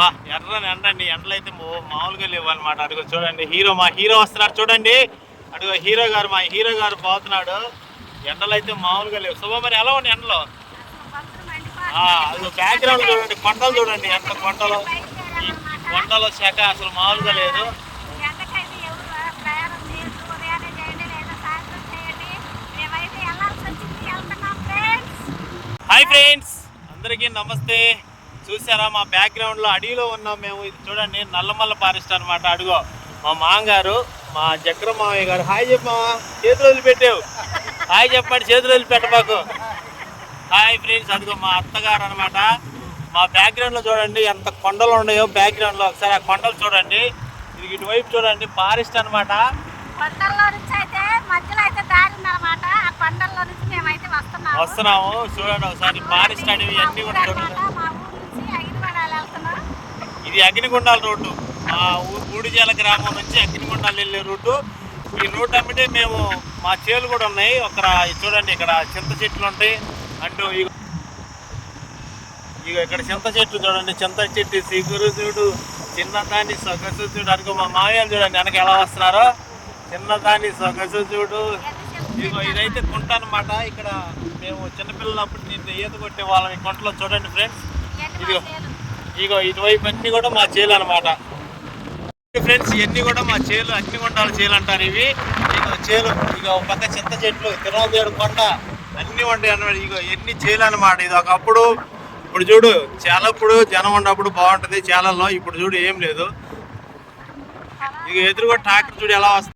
బా ఎర్రని ఎండండి ఎండలు అయితే మామూలుగా లేవు అనమాట అడుగు చూడండి. హీరో మా హీరో వస్తున్నాడు చూడండి. అడుగు హీరో గారు మా హీరో గారు పోతున్నాడు. ఎండలు అయితే మామూలుగా లేవు. శుభ మరి ఎలా ఉన్నాయి ఎండలో? ఆ, అదిగో బ్యాక్గ్రౌండ్ చూడండి. కొండలు చూడండి. ఎంత కొండలు? ఈ కొండల శాఖ అసలు మామూలుగా లేదు. Hi friends. అందరికీ నమస్తే. చూసారా మా బ్యాక్గ్రౌండ్లో అడవిలో ఉన్నాం మేము. ఇది చూడండి నల్లమల్ల ఫారెస్ట్ అన్నమాట. అడుగో మా మామగారు మా చక్ర మామయ్య గారు హాయ్ చెప్పమా చేతులు వదిలిపెట్టావు. హాయ్ చెప్పండి చేతులు వదిలిపెట్టబాకు. హాయ్ ఫ్రెండ్స్ అదిగో మా అత్తగారు అనమాట మా బ్యాక్గ్రౌండ్లో చూడండి ఎంత కొండలు ఉన్నాయో బ్యాక్గ్రౌండ్లో. ఒకసారి ఆ కొండలు చూడండి. ఇది ఇటువైపు చూడండి ఫారెస్ట్ అన్నమాట. కొండల్లో నుంచి అయితే మధ్యలో అయితే దారి ఉందన్నమాట. ఆ కొండల్లో నుంచి మేమైతే వస్తున్నాము. వస్తున్నాము. చూడండి ఒకసారి ఫారెస్ట్ అడవి మా అన్ని కూడా చూడండి అన్నమాట, మా ఊరు నుంచి ఐదుపడాలి వెళ్తున్నాం ఇది అగ్నిగుండాల రోడ్డు. మా ఊడిజాల గ్రామం నుంచి అగ్నిగుండాలు వెళ్ళే రూటు ఈ రూట్ అమ్మితే మేము మా చేలు కూడా ఉన్నాయి. ఒక చూడండి ఇక్కడ చింత చెట్లు ఉంటాయి. అంటూ ఇక ఇక్కడ చింత చెట్లు చూడండి. చింత చెట్టు సిగురు చూడు చిన్నదాన్ని సొగసు చూడు. అనుకో మా మామయ్యలు చూడండి వెనక ఎలా వస్తున్నారో. చిన్నదాన్ని సొగసు చూడు. ఇదిగో ఇదైతే కుంట అనమాట ఇక్కడ మేము చిన్నపిల్లలప్పుడు నేను ఈత కొట్టే వాళ్ళం ఈ కుంటలో చూడండి ఫ్రెండ్స్. ఇదిగో. ఇగో ఇటువైపు అన్ని కూడా మా చేలు అనమాట ఫ్రెండ్స్ ఇవన్నీ కూడా మా చేలు అగ్నిగుండాల చేలు అంటారు ఇవి. ఇగో చేలు ఇక పక్క చింత చెట్లు తిరుమల కొండ అన్ని ఉంటాయి అన్నమాట. ఇగో ఎన్ని చేలు అనమాట ఇది ఒకప్పుడు ఇప్పుడు చూడు చాలా ఇప్పుడు జనం ఉన్నప్పుడు బాగుంటది. చేలల్లో ఇప్పుడు చూడు ఏం లేదు. ఇక ఎదురుగా ట్రాక్టర్ చూడు ఎలా వస్తుంది